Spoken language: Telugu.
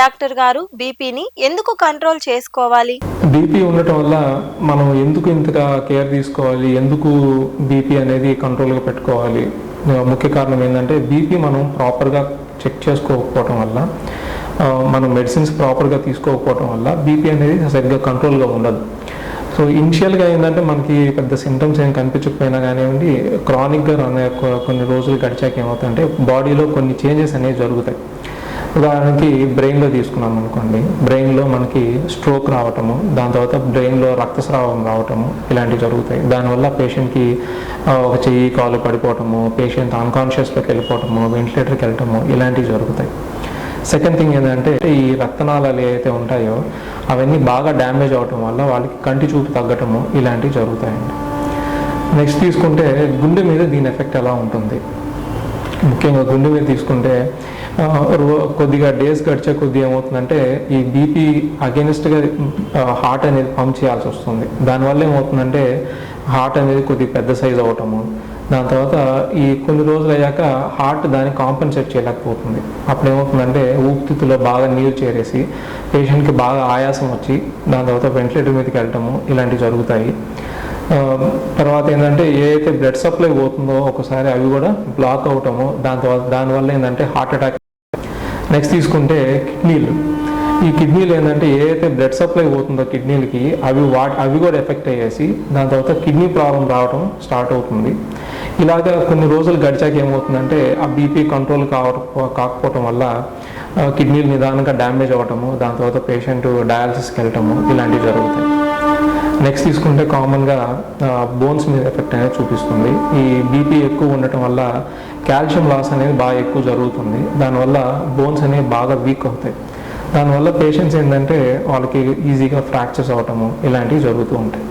డాక్టర్ గారు బీపీని ఎందుకు కంట్రోల్ చేసుకోవాలి? బీపీ ఉండటం వల్ల మనం ఎందుకు ఇంతగా కేర్ తీసుకోవాలి? ఎందుకు బీపీ అనేది కంట్రోల్గా పెట్టుకోవాలి? ముఖ్య కారణం ఏంటంటే బీపీ మనం ప్రాపర్గా చెక్ చేసుకోకపోవటం వల్ల మనం మెడిసిన్స్ ప్రాపర్గా తీసుకోకపోవటం వల్ల బీపీ అనేది సరిగ్గా కంట్రోల్గా ఉండదు. సో ఇనిషియల్గా ఏంటంటే మనకి పెద్ద సింటమ్స్ ఏం కనిపించకపోయినా కానివ్వండి క్రానిక్గా రన్ కొన్ని రోజులు గడిచాక ఏమవుతుందంటే బాడీలో కొన్ని చేంజెస్ అనేవి జరుగుతాయి. ఉదాహరణకి బ్రెయిన్లో తీసుకున్నాం అనుకోండి. బ్రెయిన్లో మనకి స్ట్రోక్ రావటము దాని తర్వాత బ్రెయిన్లో రక్తస్రావం రావటము ఇలాంటివి జరుగుతాయి. దానివల్ల పేషెంట్కి ఒక చెయ్యి కాలు పడిపోవటము పేషెంట్ అన్కాన్షియస్లోకి వెళ్ళిపోవటము వెంటిలేటర్కి వెళ్ళటము ఇలాంటివి జరుగుతాయి. సెకండ్ థింగ్ ఏంటంటే ఈ రక్తనాళాలు ఏవైతే ఉంటాయో అవన్నీ బాగా డ్యామేజ్ అవటం వల్ల వాళ్ళకి కంటి చూపు తగ్గటము ఇలాంటివి జరుగుతాయండి. నెక్స్ట్ తీసుకుంటే గుండె మీద దీని ఎఫెక్ట్ ఎలా ఉంటుంది? ముఖ్యంగా గుండె మీద తీసుకుంటే రో- కొద్దిగా డేస్ గడిచే కొద్ది ఏమవుతుందంటే ఈ బీపీ అగెనిస్ట్గా హార్ట్ అనేది పంప్ చేయాల్సి వస్తుంది. దానివల్ల ఏమవుతుందంటే హార్ట్ అనేది కొద్దిగా పెద్ద సైజ్ అవటము. దాని తర్వాత ఈ కొన్ని రోజులు అయ్యాక హార్ట్ దాన్ని కాంపెన్సేట్ చేయలేకపోతుంది. అప్పుడు ఏమవుతుందంటే ఊపితిత్తులో బాగా నీరు చేరేసి పేషెంట్కి బాగా ఆయాసం వచ్చి దాని తర్వాత వెంటిలేటర్ మీదకి వెళ్ళటము ఇలాంటివి జరుగుతాయి. తర్వాత ఏంటంటే ఏదైతే బ్లడ్ సప్లై పోతుందో ఒకసారి అవి కూడా బ్లాక్ అవటము దాని తర్వాత దానివల్ల ఏంటంటే హార్ట్ అటాక్ నెక్స్ట్ తీసుకుంటే కిడ్నీలు ఈ కిడ్నీలు ఏంటంటే ఏదైతే బ్లడ్ సప్లై పోతుందో కిడ్నీలకి అవి వాట్ అవి కూడా ఎఫెక్ట్ అయ్యేసి దాని తర్వాత కిడ్నీ ప్రాబ్లం రావడం స్టార్ట్ అవుతుంది. ఇలాగా కొన్ని రోజులు గడిచాక ఏమవుతుందంటే ఆ బీపీ కంట్రోల్ కావడం కాకపోవటం వల్ల కిడ్నీలు నిదానంగా డ్యామేజ్ అవ్వటము దాని తర్వాత పేషెంట్ డయాలసిస్కి వెళ్ళటము ఇలాంటివి జరుగుతాయి. నెక్స్ట్ తీసుకుంటే కామన్గా బోన్స్ మీద ఎఫెక్ట్ అనేది చూపిస్తుంది. ఈ బీపీ ఎక్కువ ఉండటం వల్ల కాల్షియం లాస్ అనేది బాగా ఎక్కువ జరుగుతుంది. దానివల్ల బోన్స్ అనేవి బాగా వీక్ అవుతాయి. దానివల్ల పేషెంట్స్ ఏంటంటే వాళ్ళకి ఈజీగా ఫ్రాక్చర్స్ అవటము ఇలాంటివి జరుగుతూ ఉంటాయి.